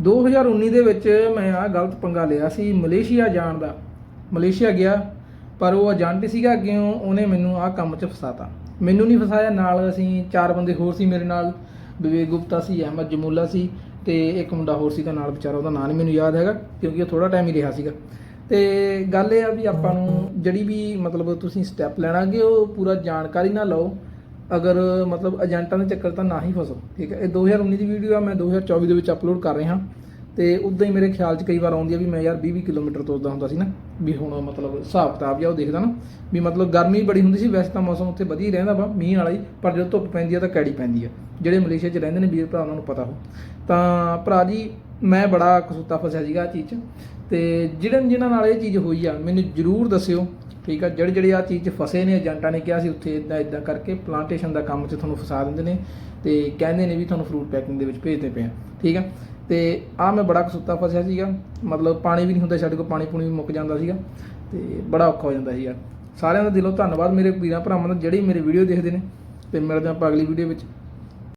2019 ਦੇ ਵਿੱਚ ਮੈਂ ਆ ਗਲਤ ਪੰਗਾ ਲਿਆ ਸੀ ਮਲੇਸ਼ੀਆ ਜਾਣ ਦਾ। ਮਲੇਸ਼ੀਆ ਗਿਆ, ਪਰ ਉਹ ਏਜੰਟ ਸੀਗਾ ਅੱਗਿਓਂ ਉਹਨੇ ਮੈਨੂੰ ਆ ਕੰਮ 'ਚ ਫਸਾਤਾ। ਮੈਨੂੰ ਨਹੀਂ ਫਸਾਇਆ, ਨਾਲ ਅਸੀਂ ਚਾਰ ਬੰਦੇ ਹੋਰ ਸੀ ਮੇਰੇ ਨਾਲ, ਵਿਵੇਕ ਗੁਪਤਾ ਸੀ, ਅਹਿਮਦ ਜਮੂਲਾ ਸੀ ਤੇ ਇੱਕ ਮੁੰਡਾ ਹੋਰ ਸੀਗਾ ਨਾਲ, ਵਿਚਾਰਾ ਉਹਦਾ ਨਾਂ ਨਹੀਂ ਮੈਨੂੰ ਯਾਦ ਹੈਗਾ, ਕਿਉਂਕਿ ਉਹ ਥੋੜਾ ਟਾਈਮ ਹੀ ਰਿਹਾ ਸੀਗਾ। ਤੇ ਗੱਲ ਇਹ ਆ ਵੀ ਆਪਾਂ ਨੂੰ ਜਿਹੜੀ ਵੀ ਮਤਲਬ ਤੁਸੀਂ ਸਟੈਪ ਲੈਣਾਗੇ, ਉਹ ਪੂਰਾ ਜਾਣਕਾਰੀ ਨਾਲ ਲਓ ਅਗਰ ਮਤਲਬ ਏਜੰਟਾਂ ਦੇ ਚੱਕਰ ਤਾਂ ਨਾ ਹੀ ਫਸੋ, ਠੀਕ ਹੈ? ਇਹ 2019 ਦੀ ਵੀਡੀਓ ਆ, ਮੈਂ 2024 ਦੇ ਵਿੱਚ ਅਪਲੋਡ ਕਰ ਰਿਹਾ। ਤੇ ਉਦਾਂ ਹੀ ਮੇਰੇ ਖਿਆਲ 'ਚ ਕਈ ਵਾਰ ਆਉਂਦੀ ਆ ਵੀ ਮੈਂ ਯਾਰ 20 20 ਕਿਲੋਮੀਟਰ ਤੁਰਦਾ ਹੁੰਦਾ ਸੀ ਨਾ, ਵੀ ਹੁਣ ਮਤਲਬ ਹਿਸਾਬ ਕਿਤਾਬ ਜਿਹਾ ਉਹ ਦੇਖਦਾ ਨਾ, ਵੀ ਮਤਲਬ ਗਰਮੀ ਬੜੀ ਹੁੰਦੀ ਸੀ, ਵੈਸੇ ਤਾਂ ਮੌਸਮ ਉੱਥੇ ਵਧੀਆ ਹੀ ਰਹਿੰਦਾ ਵਾ, ਮੀਂਹ ਵਾਲਾ ਹੀ, ਪਰ ਜਦੋਂ ਧੁੱਪ ਪੈਂਦੀ ਆ ਤਾਂ ਕੈੜੀ ਪੈਂਦੀ ਆ। ਜਿਹੜੇ ਮਲੇਸ਼ੀਆ 'ਚ ਰਹਿੰਦੇ ਨੇ ਵੀਰ ਭਰਾ, ਉਹਨਾਂ ਨੂੰ ਪਤਾ ਹੋ। ਤਾਂ ਭਰਾ ਜੀ, ਮੈਂ ਬੜਾ ਕਸੂਤਾ ਫਸਿਆ ਸੀਗਾ ਆ ਚੀਜ਼ 'ਚ। ਤੇ ਜਿਹੜੇ ਜਿਨ੍ਹਾਂ ਨਾਲ ਇਹ ਚੀਜ਼ ਹੋਈ ਆ, ਮੈਨੂੰ ਜਰੂਰ ਦੱਸਿਓ। ਠੀਕ ਆ, ਜਿਹੜੇ ਜਿਹੜੇ ਆ ਚੀਜ਼ 'ਚ ਫਸੇ ਨੇ, ਏਜੰਟਾਂ ਨੇ ਕਿਹਾ ਸੀ, ਉੱਥੇ ਇਦਾਂ ਇਦਾਂ ਕਰਕੇ ਪਲਾਂਟੇਸ਼ਨ ਦਾ ਕੰਮ 'ਚ ਤੁਹਾਨੂੰ ਫਸਾ ਦਿੰਦੇ ਨੇ ਤੇ ਕਹਿੰਦੇ ਨੇ ਵੀ ਤੁਹਾਨੂੰ ਫਰੂਟ ਪੈਕਿੰਗ ਦੇ ਵਿੱਚ ਭੇਜਦੇ ਪਏ ਆ, ਠੀਕ ਆ। ਤੇ ਆ ਮੈਂ ਬੜਾ ਕਸੂਤਾ ਫਸਿਆ ਸੀਗਾ, ਮਤਲਬ ਪਾਣੀ ਵੀ ਨਹੀਂ ਹੁੰਦਾ, ਸਾਡੇ ਕੋਲ ਪਾਣੀ ਪੂਣੀ ਵੀ ਮੁੱਕ ਜਾਂਦਾ ਸੀਗਾ ਤੇ ਬੜਾ ਔਖਾ ਹੋ ਜਾਂਦਾ ਸੀਗਾ। ਸਾਰਿਆਂ ਦਾ ਦਿਲੋਂ ਧੰਨਵਾਦ ਮੇਰੇ ਵੀਰਾਂ ਭਰਾਵਾਂ ਦਾ, ਜਿਹੜੇ ਮੇਰੇ ਵੀਡੀਓ ਦੇਖਦੇ ਨੇ ਤੇ ਮਿਲਦੇ ਆਪਾਂ ਅਗਲੀ ਵੀਡੀਓ ਵਿੱਚ।